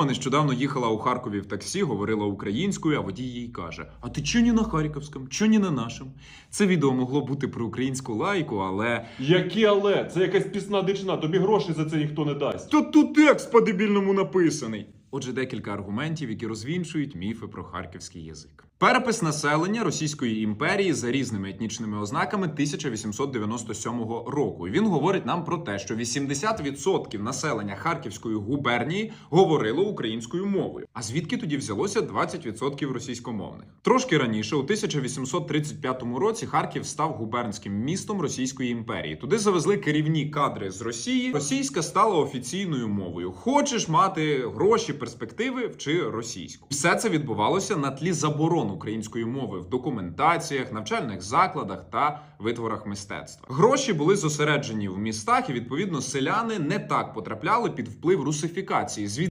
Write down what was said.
Знайома нещодавно їхала у Харкові в таксі, говорила українською, а водій їй каже: А ти чо не на харківському, чо не на нашому? Це відео могло бути про українську лайку, але Які але? Це якась пісна дичина, тобі гроші за це ніхто не дасть. то тут текст по-дебільному написаний. Отже, декілька аргументів, які розвінчують міфи про харківський язик. Перепис населення Російської імперії за різними етнічними ознаками 1897 року. Він говорить нам про те, що 80% населення Харківської губернії говорило українською мовою. А звідки тоді взялося 20% російськомовних? Трошки раніше, у 1835 році, Харків став губернським містом Російської імперії. Туди завезли керівні кадри з Росії. Російська стала офіційною мовою. Хочеш мати гроші, перспективи, вчи російську. Все це відбувалося на тлі заборон української мови в документаціях, навчальних закладах та витворах мистецтва. Гроші були зосереджені в містах, і відповідно селяни не так потрапляли під вплив русифікації. Звідси